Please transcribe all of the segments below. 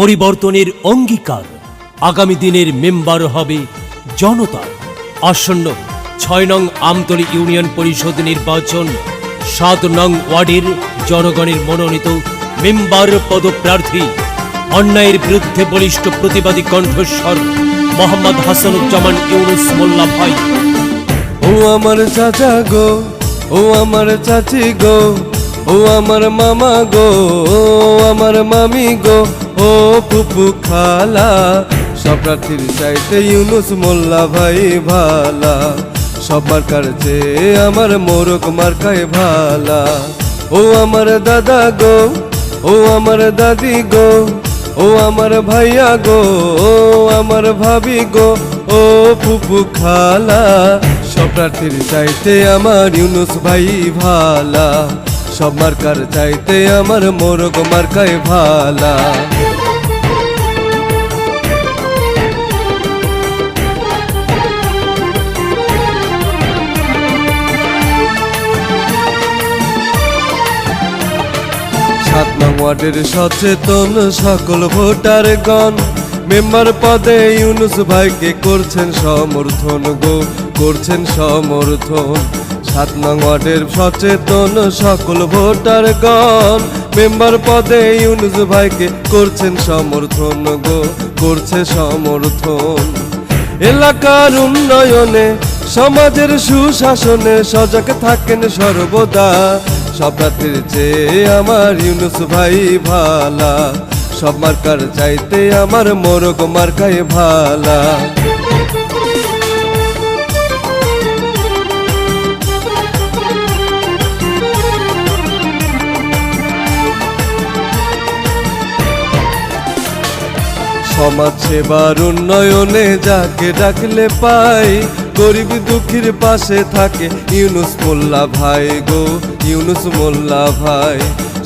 পরিবর্তনের অঙ্গীকার। আগামী দিনের মেম্বার হবে জনতা। আসন্ন ছয় নং আমতলী ইউনিয়ন পরিষদ নির্বাচন, সাত নং ওয়ার্ডের জনগণের মনোনীত মেম্বার পদপ্রার্থী, অন্যায়ের বিরুদ্ধে বলিষ্ঠ প্রতিবাদী কণ্ঠস্বর মোহাম্মদ হাসানুজ্জামান ইউনুস মোল্লা ভাই। ও আমার চাচা গো, ও আমার চাচি গো ও আমার মামা গো, ও আমার মামি গো, ও পুপু খালা। সব প্রার্থীর চাইতে ইউনুস মোল্লা ভাই ভালা। সব মার্কার চেয়ে আমার মোরক মার্কায় ভালা। ও আমার দাদা গো, ও আমার দাদি গো, ও আমার ভাইয়া গো, ও আমার ভাবি গো, ও ফুপু খালা। সব প্রার্থীর চাইতে আমার ইউনুস ভাই ভালা। সব মার্কার চাইতে আমার মোরগ মার্কায় ভালা। সাত নং ওয়ার্ডের সচেতন সকল ভোটারগণ, মেম্বার পদে ইউনুস ভাইকে করছেন সমর্থন গো, করছেন সমর্থন। সাত নং ওয়ার্ডের সচেতন সকল ভোটারগণ, মেম্বার পদে ইউনুস ভাইকে করছেন সমর্থন গো, করছে সমর্থন। এলাকার উন্নয়নে, সমাজের সুশাসনে সজাগ থাকেন সর্বদা। সব রাতের চেয়ে আমার ইউনুস ভাই ভালা। সব মার্কার চাইতে আমার মোরগ মার্কায় ভালা। সমাজ সেবার উন্নয়নে যাকে ডাকলে পাই, গরিব দুঃখীর পাশে থাকে ইউনুস মোল্লা ভাই গো, ইউনুস মোল্লা ভাই।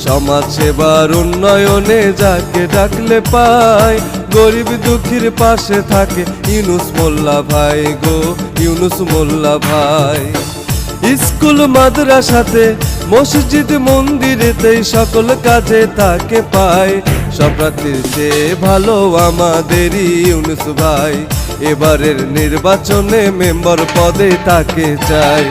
সমাজ সেবার উন্নয়নে যাকে ডাকলে পাই, গরিব দুঃখীর পাশে থাকে ইউনুস মোল্লা ভাই গো, ইউনুস মোল্লা ভাই। স্কুল মাদ্রাসাতে মসজিদ মন্দিরেতেই সকল কাজে তাকে পায় সব রাতের চেয়ে ভালো আমাদেরই ইউনুস ভাই। এবারের নির্বাচনে মেম্বার পদে তাকে চাই।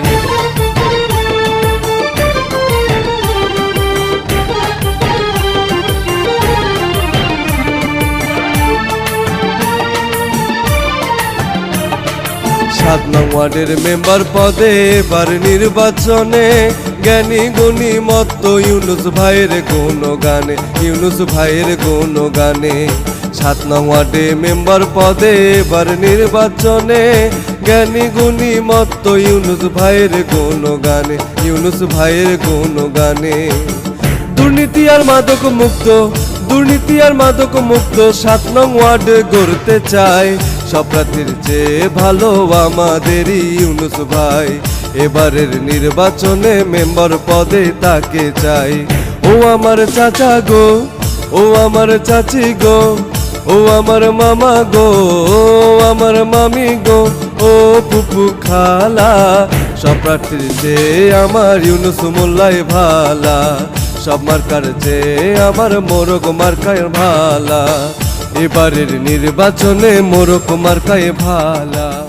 সাত নং ওয়ার্ডের মেম্বার পদে এবার নির্বাচনে জ্ঞানী গুণী মত্ত ইউনুস ভাইয়ের কোন গানে ইউনুস ভাইয়ের কোন গানে সাত নং ওয়ার্ডে মেম্বার পদে এবার নির্বাচনে জ্ঞানী গুণী মত্ত ইউনুস ভাইয়ের কোন গানে ইউনুস ভাইয়ের কোন গানে দুর্নীতি আর মাদক মুক্ত, দুর্নীতি আর মাদক মুক্ত সাত নং ওয়ার্ড গড়তে চায়। সব চেয়ে ভালো আমাদেরই ইউনুস ভাই। এবারের নির্বাচনে মেম্বার পদে তাকে চাই। ও আমার চাচা গো, ও আমার চাচি গো, ও আমার মামা গো, ও আমার মামি গো, ও পুপু খালা। সব প্রার্থীর আমার ইউনুস মোল্লাই ভালা। সব মার্কার চেয়ে আমার মোরগ মার্কায় ভালা। এবারের নির্বাচনে মোরক মার্কায় ভালা।